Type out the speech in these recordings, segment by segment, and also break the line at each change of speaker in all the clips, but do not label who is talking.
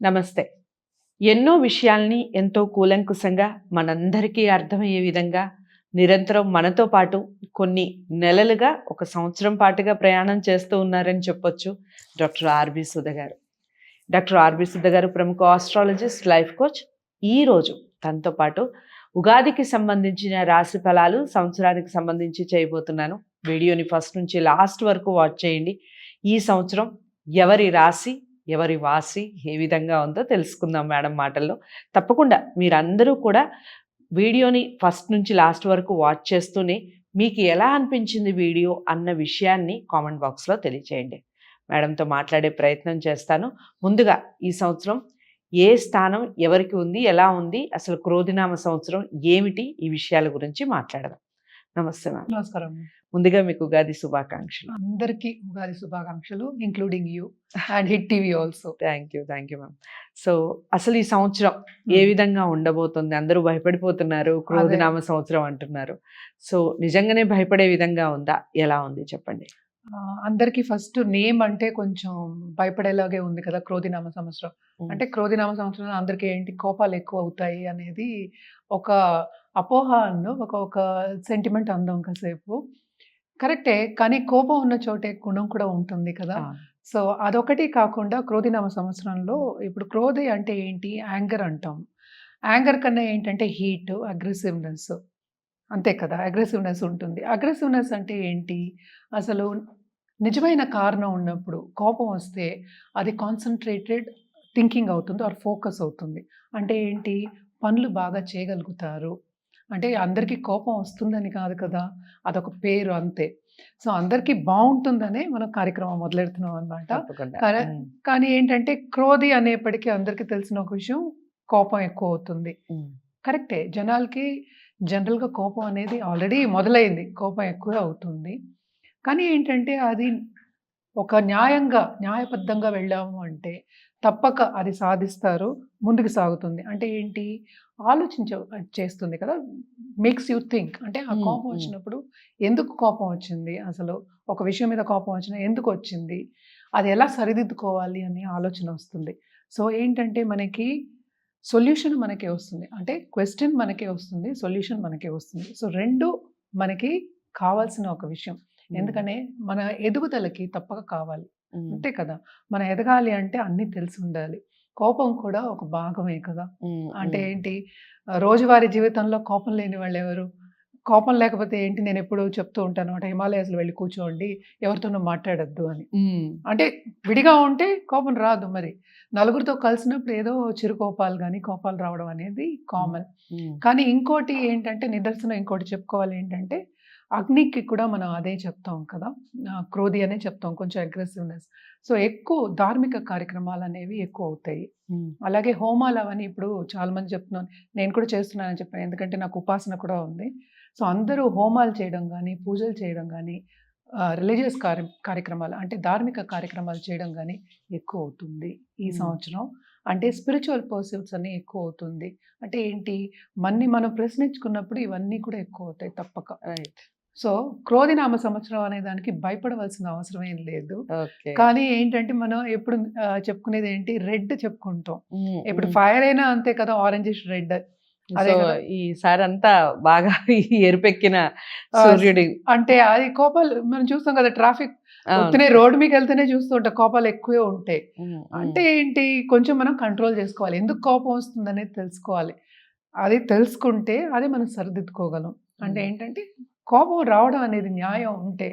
నమస్తే. ఎన్నో విషయాల్ని ఎంతో కూలంకుశంగా మనందరికీ అర్థమయ్యే విధంగా నిరంతరం మనతో పాటు కొన్ని నెలలుగా ఒక సంవత్సరం పాటుగా ప్రయాణం చేస్తూ ఉన్నారని చెప్పొచ్చు డాక్టర్ ఆర్బి సుధ గారు డాక్టర్ ఆర్బి సుధ గారు ప్రముఖ ఆస్ట్రాలజిస్ట్ లైఫ్ కోచ్ ఈరోజు తనతో పాటు ఉగాదికి సంబంధించిన రాశి ఫలాలు సంవత్సరానికి సంబంధించి చేయబోతున్నాను. వీడియోని ఫస్ట్ నుంచి లాస్ట్ వరకు వాచ్ చేయండి. ఈ సంవత్సరం ఎవరి రాశి ఎవరి వాసి ఏ విధంగా ఉందో తెలుసుకుందాం మేడం మాటల్లో. తప్పకుండా మీరందరూ కూడా వీడియోని ఫస్ట్ నుంచి లాస్ట్ వరకు వాచ్ చేస్తూనే మీకు ఎలా అనిపించింది వీడియో అన్న విషయాన్ని కామెంట్ బాక్స్లో తెలియచేయండి. మేడంతో మాట్లాడే ప్రయత్నం చేస్తాను. ముందుగా ఈ సంవత్సరం ఏ స్థానం ఎవరికి ఉంది ఎలా ఉంది అసలు క్రోధినామ సంవత్సరం ఏమిటి ఈ విషయాల గురించి మాట్లాడదాం. నమస్తే మ్యామ్
నమస్కారం.
ముందుగా మీకు ఉగాది శుభాకాంక్షలు.
అందరికీ ఉగాది శుభాకాంక్షలు including you and hit TV also
thank you thank you ma'am so అసలు ఈ సంవత్సరం ఏ విధంగా ఉండబోతుంది? అందరూ భయపడిపోతున్నారు క్రోధినామ సంవత్సరం అంటున్నారు. సో నిజంగానే భయపడే విధంగా ఉందా? ఎలా ఉంది? చెప్పండి.
అందరికీ ఫస్ట్ నేమ్ అంటే కొంచెం భయపడేలాగే ఉంది కదా క్రోధినామ సంవత్సరం. అంటే క్రోధినామ సంవత్సరం అందరికీ ఏంటి? కోపాలు ఎక్కువ అవుతాయి అనేది ఒక అపోహ అన్ను ఒక ఒక సెంటిమెంట్ అందాం కాసేపు. కరెక్టే. కానీ కోపం ఉన్న చోటే గుణం కూడా ఉంటుంది కదా. సో అదొకటి కాకుండా క్రోధినామ సంవత్సరంలో ఇప్పుడు క్రోధి అంటే ఏంటి? యాంగర్ అంటాం. యాంగర్ కన్నా ఏంటంటే హీట్ అగ్రెసివ్నెస్. అంతే కదా అగ్రెసివ్నెస్ ఉంటుంది. అగ్రెసివ్నెస్ అంటే ఏంటి? అసలు నిజమైన కారణం ఉన్నప్పుడు కోపం వస్తే అది కాన్సన్ట్రేటెడ్ థింకింగ్ అవుతుంది ఆర్ ఫోకస్ అవుతుంది. అంటే ఏంటి? పనులు బాగా చేయగలుగుతారు. అంటే అందరికీ కోపం వస్తుందని కాదు కదా అదొక పేరు అంతే. సో అందరికీ బాగుంటుందనే మనం కార్యక్రమం మొదలెడుతున్నాం అనమాట కానీ ఏంటంటే క్రోధి అనేప్పటికీ అందరికీ తెలిసిన ఒక విషయం కోపం ఎక్కువ అవుతుంది కరెక్టే. జనాలకి జనరల్గా కోపం అనేది ఆల్రెడీ మొదలైంది. కోపం ఎక్కువ అవుతుంది. కానీ ఏంటంటే అది ఒక న్యాయంగా న్యాయబద్ధంగా వెళ్ళాము అంటే తప్పక అది సాధిస్తారు ముందుకు సాగుతుంది. అంటే ఏంటి? ఆలోచించ చేస్తుంది కదా? మేక్స్ యూ థింక్ అంటే ఆ కోపం. వచ్చినప్పుడు ఎందుకు కోపం వచ్చింది? అసలు ఒక విషయం మీద కోపం వచ్చిన ఎందుకు వచ్చింది? అది ఎలా సరిదిద్దుకోవాలి అనే ఆలోచన వస్తుంది. సో ఏంటంటే మనకి సొల్యూషన్ మనకే వస్తుంది. అంటే క్వశ్చన్ మనకే వస్తుంది సొల్యూషన్ మనకే వస్తుంది. సో రెండు మనకి కావాల్సిన ఒక విషయం.
ఉమ్,
ఎందుకనే? మన ఎదుగుదలకి తప్పక కావాలి. అంతే కదా? మన ఎదగాలి అంటే అన్నీ తెలిసి ఉండాలి. కోపం కూడా ఒక భాగమే కదా? అంటే ఏంటి? రోజువారీ జీవితంలో కోపం లేని వాళ్ళు ఎవరు? కోపం లేకపోతే ఏంటి? నేను ఎప్పుడు చెప్తూ ఉంటాను అనమాట హిమాలయాస్లో వెళ్ళి కూర్చోండి ఎవరితోనూ మాట్లాడొద్దు అని. అంటే విడిగా ఉంటే కోపం రాదు మరి. నలుగురితో కలిసినప్పుడు ఏదో చిరు కోపాలు కానీ కోపాలు రావడం అనేది కామన్. కానీ ఇంకోటి ఏంటంటే నిదర్శనం ఇంకోటి చెప్పుకోవాలి ఏంటంటే అగ్నికి కూడా మనం అదే చెప్తాం కదా. క్రోధి అనే చెప్తాం కొంచెం అగ్రెసివ్నెస్ సో ఎక్కువ ధార్మిక కార్యక్రమాలు అనేవి ఎక్కువ అవుతాయి. అలాగే హోమాలు అవన్నీ ఇప్పుడు చాలా మంది చెప్తున్నాను నేను కూడా చేస్తున్నానని చెప్పాను. ఎందుకంటే నాకు ఉపాసన కూడా ఉంది. సో అందరూ హోమాలు చేయడం కానీ పూజలు చేయడం కానీ రిలీజియస్ కార్య కార్యక్రమాలు అంటే ధార్మిక కార్యక్రమాలు చేయడం కానీ ఎక్కువ అవుతుంది ఈ. సంవత్సరం. అంటే స్పిరిచువల్ పర్సూట్స్ అన్ని ఎక్కువ అవుతుంది. అంటే ఏంటి? మన్ని మనం ప్రశ్నించుకున్నప్పుడు ఇవన్నీ కూడా ఎక్కువ అవుతాయి తప్పక.
రైట్
సో క్రోధినామ సంవత్సరం అనే దానికి భయపడవలసిన అవసరం ఏం లేదు. కానీ ఏంటంటే మనం ఎప్పుడు చెప్పుకునేది ఏంటి? రెడ్ చెప్పుకుంటాం. ఇప్పుడు. ఫైర్ అయినా అంతే కదా ఆరెంజ్ రెడ్. అదే
సో
కదా.
ఈసారి అంతా బాగా ఈ ఎరుపెక్కిన సూర్యుడి
అంటే అది కోపాలు మనం చూస్తాం కదా ట్రాఫిక్. వస్తూనే రోడ్డు మీకు వెళ్తేనే చూస్తూ ఉంటాం కోపాలు ఎక్కువే ఉంటాయి అంటే ఏంటి? కొంచెం మనం కంట్రోల్ చేసుకోవాలి. ఎందుకు కోపం వస్తుంది అనేది తెలుసుకోవాలి. అది తెలుసుకుంటే అది మనం సరిదిద్దుకోగలం. అంటే. ఏంటంటే కోపం రావడం అనేది న్యాయం ఉంటే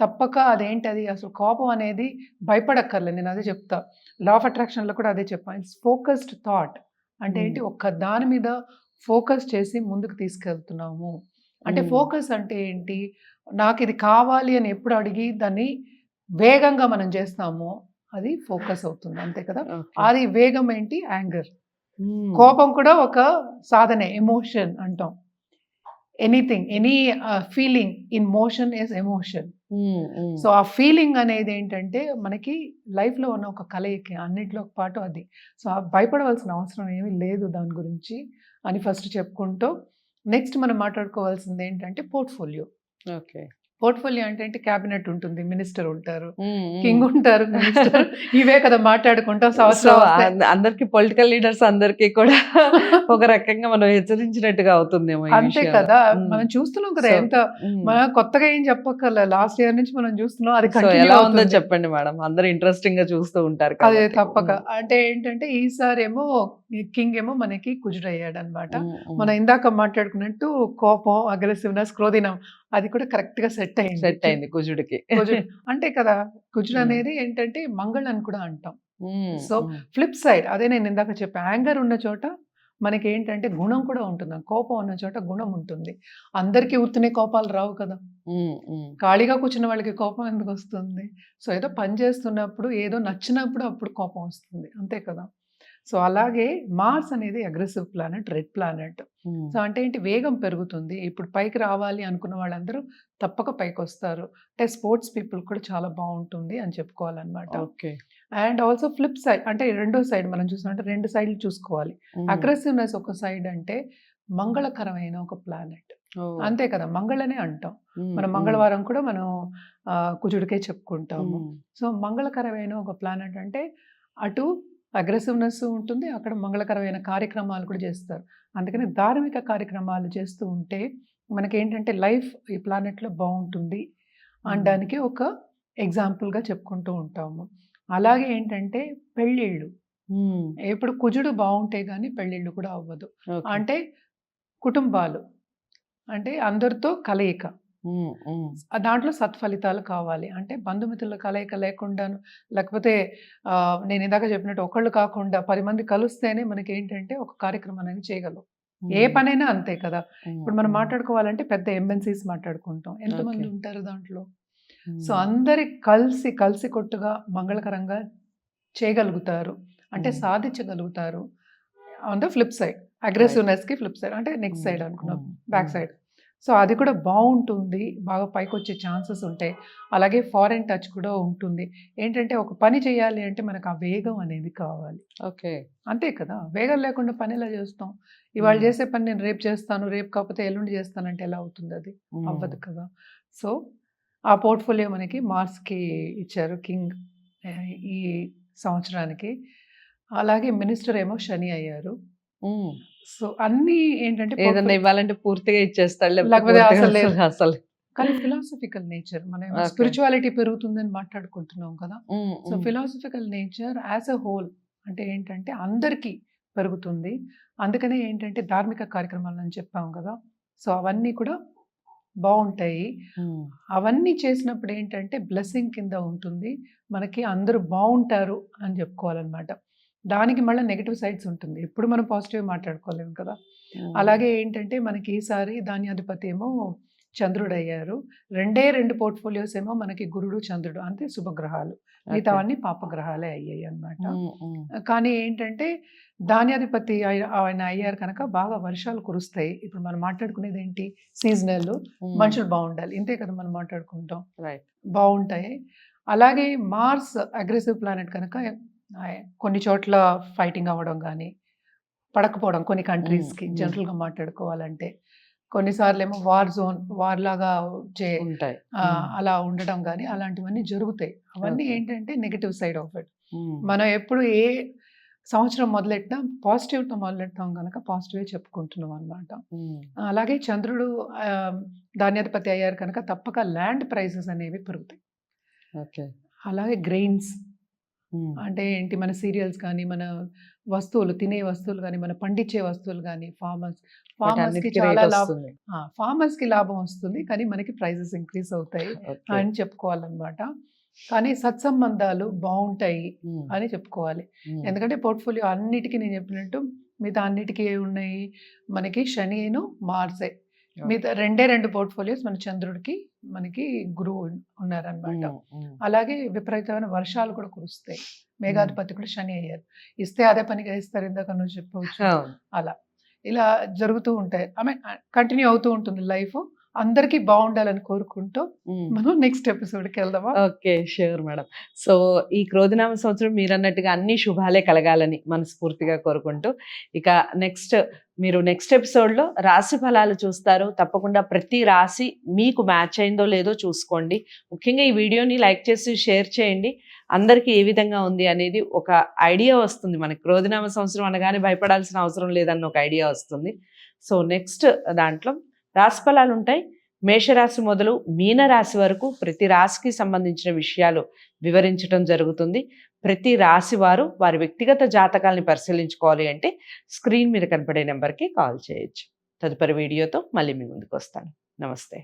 తప్పక అదేంటది? అసలు కోపం అనేది భయపడక్కర్లేదు నేను అదే చెప్తా. లా ఆఫ్ అట్రాక్షన్లో కూడా అదే చెప్పాను ఇట్స్ ఫోకస్డ్ థాట్ అంటే. ఏంటి? ఒక్క దాని మీద ఫోకస్ చేసి ముందుకు తీసుకెళ్తున్నాము. అంటే. ఫోకస్ అంటే ఏంటి? నాకు ఇది కావాలి అని ఎప్పుడు అడిగి దాన్ని వేగంగా మనం చేస్తామో అది ఫోకస్ అవుతుంది. అంతే కదా. అది వేగం ఏంటి? యాంగర్ కోపం కూడా ఒక సాధనే. ఎమోషన్ అంటాం. Anything any feeling in motion is emotion so ఆ ఫీలింగ్ అనేది ఏంటంటే మనకి లైఫ్లో ఉన్న ఒక కలయిక అన్నిట్లో పాటు అది. సో ఆ భయపడవలసిన అవసరం ఏమీ లేదు దాని గురించి అని ఫస్ట్ చెప్పుకుంటూ నెక్స్ట్ మనం మాట్లాడుకోవాల్సింది ఏంటంటే పోర్ట్ఫోలియో.
ఓకే.
పోర్ట్ఫోలియో అంటే ఏంటి? క్యాబినెట్ ఉంటుంది. మినిస్టర్ ఉంటారు. కింగ్ ఉంటారు. మినిస్టర్. ఇవే కదా మాట్లాడుకుంటాం. సంవత్సరం
అందరికి పొలిటికల్ లీడర్స్ అందరికి కూడా ఒక రకంగా మనం హెచ్చరించినట్టుగా అవుతుందేమో ఈ
అంతే. కదా. మనం చూస్తున్నాం కదా ఎంత. మనం కొత్తగా ఏం చెప్పక్కర్లే. లాస్ట్ ఇయర్ నుంచి మనం చూస్తున్నాం. అది
ఎలా ఉందో
అవుతుంది.
చెప్పండి మేడం. అందరూ ఇంట్రెస్టింగ్గా చూస్తూ ఉంటారు
అదే. తప్పక. అంటే ఏంటంటే ఈసారి ఏమో కింగ్ ఏమో మనకి కుజుడయ్యాడు అనమాట. మనం ఇందాక మాట్లాడుకున్నట్టు కోపం అగ్రెసివ్నెస్ క్రోధినం అది కూడా కరెక్ట్గా సెట్ అయింది.
సెట్ అయింది కుజుడికి.
కుజుడు అంటే కదా కుజుడు. అనేది ఏంటంటే మంగళ్ అని కూడా అంటాం. సో. ఫ్లిప్ సైడ్ అదే నేను ఇందాక చెప్పా యాంగర్ ఉన్న చోట మనకి ఏంటంటే గుణం కూడా ఉంటుంది. కోపం ఉన్న చోట గుణం ఉంటుంది. అందరికీ ఉత్తినే కోపాలు రావు కదా. ఖాళీగా కూర్చున్న వాళ్ళకి కోపం ఎందుకు వస్తుంది? సో ఏదో పని చేస్తున్నప్పుడు ఏదో నచ్చినప్పుడు అప్పుడు కోపం వస్తుంది. అంతే కదా. సో అలాగే మార్స్ అనేది aggressive planet red planet. So అంటే ఏంటి వేగం పెరుగుతుంది ఇప్పుడు పైకి రావాలి అనుకున్న వాళ్ళందరూ తప్పక పైకి వస్తారు అంటే స్పోర్ట్స్ పీపుల్ కూడా చాలా బాగుంటుంది అని చెప్పుకోవాలన్నమాట
okay
and also flip side అంటే రెండో సైడ్ మనం చూసామంటే రెండు సైడ్లు చూసుకోవాలి. అగ్రెసివ్నెస్ ఒక సైడ్ అంటే మంగళకరమైన ఒక ప్లానెట్. అంతే కదా మంగళనే అంటాం మనం. మంగళవారం కూడా మనం కుజుడికే చెప్పుకుంటాము. సో మంగళకరమైన ఒక ప్లానెట్ అంటే అటు అగ్రెసివ్నెస్ ఉంటుంది. అక్కడ మంగళకరమైన కార్యక్రమాలు కూడా చేస్తారు. అందుకని ధార్మిక కార్యక్రమాలు చేస్తూ ఉంటే మనకి ఏంటంటే లైఫ్ ఈ ప్లానెట్లో బాగుంటుంది. అనడానికి ఒక ఎగ్జాంపుల్గా చెప్పుకుంటూ ఉంటాము. అలాగే ఏంటంటే పెళ్ళిళ్ళు.
ఉమ్.
ఇప్పుడు కుజుడు బాగుంటే కానీ పెళ్ళిళ్ళు కూడా అవ్వదు. అంటే కుటుంబాలు. అంటే అందరితో కలయిక. దాంట్లో సత్ఫలితాలు కావాలి అంటే బంధుమిత్రుల కలయిక లేకుండాను లేకపోతే నేను ఇందాక చెప్పినట్టు ఒకళ్ళు కాకుండా పది మంది కలిస్తేనే మనకి ఏంటంటే ఒక కార్యక్రమం అనేది చేయగలం ఏ. పనైనా అంతే కదా ఇప్పుడు మనం. మాట్లాడుకోవాలంటే పెద్ద ఎంఎన్సీస్ మాట్లాడుకుంటాం ఎంతమంది. ఉంటారు దాంట్లో. సో అందరి కలిసి కలిసి కొట్టుగా మంగళకరంగా చేయగలుగుతారు అంటే. సాధించగలుగుతారు ఆన్ ద ఫ్లిప్ సైడ్ అగ్రెసివ్నెస్కి ఫ్లిప్ సైడ్ అంటే నెక్స్ట్ సైడ్ అనుకున్నాం బ్యాక్. సైడ్ సో అది కూడా బాగుంటుంది బాగా పైకి వచ్చే ఛాన్సెస్ ఉంటాయి. అలాగే ఫారెన్ టచ్ కూడా ఉంటుంది. ఏంటంటే ఒక పని చేయాలి అంటే మనకు ఆ వేగం అనేది కావాలి.
ఓకే.
అంతే కదా! వేగం లేకుండా పని ఎలా చేస్తాం? ఇవాళ. చేసే పని నేను రేపు చేస్తాను రేపు కాకపోతే ఎల్లుండి చేస్తానంటే ఎలా అవుతుంది అది. అవ్వదు కదా! సో ఆ పోర్ట్ఫోలియో మనకి మార్స్కి ఇచ్చారు కింగ్ ఈ సంవత్సరానికి. అలాగే మినిస్టర్ ఏమో శని అయ్యారు. సో అన్ని ఏంటంటే
ఏదన్నా ఇవ్వాలంటే పూర్తిగా ఇచ్చేస్తాడు లేకపోతే
అసలు.
అసలు
కానీ ఫిలాసఫికల్ నేచర్ మనం. స్పిరిచువాలిటీ పెరుగుతుందని మాట్లాడుకుంటున్నాం కదా. So. Philosophical nature as a whole అంటే ఏంటంటే అందరికీ పెరుగుతుంది. అందుకనే ఏంటంటే ధార్మిక కార్యక్రమాలు అని చెప్పాం కదా. సో అవన్నీ కూడా బాగుంటాయి. అవన్నీ చేసినప్పుడు ఏంటంటే బ్లెస్సింగ్ కింద ఉంటుంది. మనకి అందరూ బాగుంటారు అని చెప్పుకోవాలన్నమాట. దానికి మళ్ళీ నెగిటివ్ సైడ్స్ ఉంటుంది. ఎప్పుడు మనం పాజిటివ్ మాట్లాడుకోలేము కదా. అలాగే ఏంటంటే మనకి ఈసారి ధాన్యాధిపతి ఏమో చంద్రుడు అయ్యారు రెండే రెండు పోర్ట్ఫోలియోస్ ఏమో మనకి గురుడు చంద్రుడు అంతే శుభగ్రహాలు. మిగతావన్నీ పాపగ్రహాలే అయ్యాయి
ఉమ్.
కానీ ఏంటంటే ధాన్యాధిపతి ఆయన అయ్యారు కనుక బాగా వర్షాలు కురుస్తాయి. ఇప్పుడు మనం మాట్లాడుకునేది ఏంటి? సీజనల్. మనుషులు బాగుండాలి. ఇంతే కదా మనం మాట్లాడుకుంటాం.
రైట్
బాగుంటాయి. అలాగే మార్స్ అగ్రెసివ్ ప్లానెట్ కనుక కొన్ని చోట్ల ఫైటింగ్ అవ్వడం కానీ పడకపోవడం కొన్ని కంట్రీస్కి. జనరల్గా మాట్లాడుకోవాలంటే కొన్నిసార్లు ఏమో వార్ జోన్ వార్ లాగా చే
ఉంటాయి
అలా ఉండడం కానీ అలాంటివన్నీ జరుగుతాయి అవన్నీ. ఏంటంటే నెగిటివ్ సైడ్ ఆఫ్ ఇట్. మనం ఎప్పుడు ఏ సంవత్సరం మొదలెట్టినా పాజిటివ్తో మొదలెట్టాం కనుక పాజిటివే చెప్పుకుంటున్నాం అనమాట. అలాగే చంద్రుడు ధాన్యాధిపతి అయ్యారు కనుక తప్పక ల్యాండ్ ప్రైసెస్ అనేవి పెరుగుతాయి
ఓకే
అలాగే గ్రెయిన్స్. అంటే ఏంటి మన సీరియల్స్ కానీ మన వస్తువులు తినే వస్తువులు కానీ మన పండించే వస్తువులు కానీ ఫార్మర్స్ ఫార్మర్స్కి
వాటన్నిటికీ
చాలా లాభం
వస్తుంది.
ఫార్మర్స్కి లాభం వస్తుంది కానీ మనకి ప్రైజెస్ ఇంక్రీజ్ అవుతాయి. అని చెప్పుకోవాలన్నమాట కానీ సత్సంబంధాలు బాగుంటాయి. అని చెప్పుకోవాలి. ఎందుకంటే పోర్ట్ఫోలియో అన్నిటికీ నేను చెప్పినట్టు మిగతా అన్నిటికీ ఏ ఉన్నాయి మనకి శనిను మార్సే మిగతా రెండే రెండు పోర్ట్ఫోలియోస్ మన చంద్రుడికి మనకి గురువు ఉన్నారనమాట
ఉమ్, ఉమ్.
అలాగే విపరీతమైన వర్షాలు కూడా కురుస్తాయి. మేఘాధిపతి కూడా శని అయ్యారు. ఇస్తే అదే పనిగా ఇస్తారు ఇందాక నువ్వు చెప్పవచ్చు. అలా. ఇలా జరుగుతూ ఉంటాయి. ఐ మీన్ కంటిన్యూ అవుతూ ఉంటుంది లైఫ్. అందరికీ బాగుండాలని కోరుకుంటూ
ఉమ్.
మనం నెక్స్ట్ ఎపిసోడ్కి వెళ్దామా?
Okay sure madam. సో ఈ క్రోధినామ సంవత్సరం మీరు అన్నట్టుగా అన్ని శుభాలే కలగాలని మనస్ఫూర్తిగా కోరుకుంటూ ఇక నెక్స్ట్ మీరు నెక్స్ట్ ఎపిసోడ్లో రాశి ఫలాలు చూస్తారు తప్పకుండా ప్రతి రాశి మీకు మ్యాచ్ అయిందో లేదో చూసుకోండి. ముఖ్యంగా ఈ వీడియోని లైక్ చేసి షేర్ చేయండి. అందరికీ ఏ విధంగా ఉంది అనేది ఒక ఐడియా వస్తుంది మనకి. క్రోధినామ సంవత్సరం అనగానే భయపడాల్సిన అవసరం లేదన్న ఒక ఐడియా వస్తుంది. సో నెక్స్ట్ దాంట్లో రాశి ఫలాలు ఉంటాయి. మేషరాశి మొదలు మీనరాశి వరకు ప్రతి రాశికి సంబంధించిన విషయాలు వివరించడం జరుగుతుంది. ప్రతి రాశి వారు వారి వ్యక్తిగత జాతకాలని పరిశీలించుకోవాలి అంటే స్క్రీన్ మీద కనపడే నెంబర్కి కాల్ చేయొచ్చు. తదుపరి వీడియోతో మళ్ళీ మీ ముందుకు వస్తాను. నమస్తే.